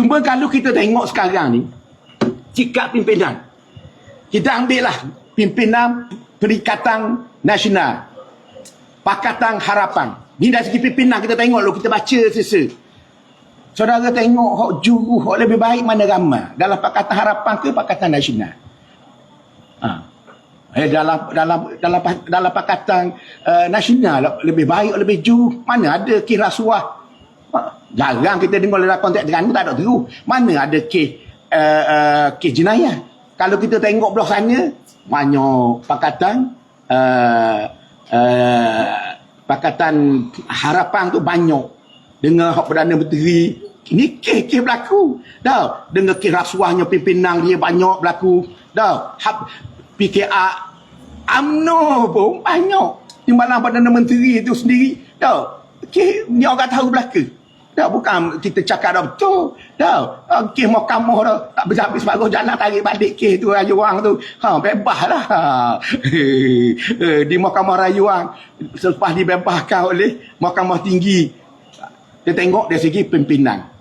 Cuma kalau kita tengok sekarang ni, sikap pimpinan. Kita ambil lah pimpinan Perikatan Nasional. Pakatan Harapan. Ni dari segi pimpinan kita tengok lo kita baca sesa. Saudara tengok hok juru hok lebih baik mana ramai dalam Pakatan Harapan ke Pakatan Nasional. Ha. Eh dalam dalam dalam dalam Pakatan uh, Nasional lebih baik lebih juru mana ada kes rasuah. Ha. Jarang kita dengar dalam konteks dengan tak ada terus. Mana ada kes uh, uh, kes jenayah. Kalau kita tengok belah sana banyak pakatan uh, uh, pakatan harapan tu banyak. Dengan hak perdana menteri ni kes-kes berlaku. Dah dengan kes rasuahnya pimpinan dia banyak berlaku. Dah hak PKR UMNO pun banyak. Timbalan perdana menteri itu sendiri. Dah kes ni orang tahu belaka dah bukan kita cakap dah betul. Dah ah, kes mahkamah dah tak habis separuh jalan tarik balik kes tu rayuan tu. Ha bebas lah. Eh, di mahkamah rayuan selepas dibebaskan oleh mahkamah tinggi kita tengok dari segi pimpinan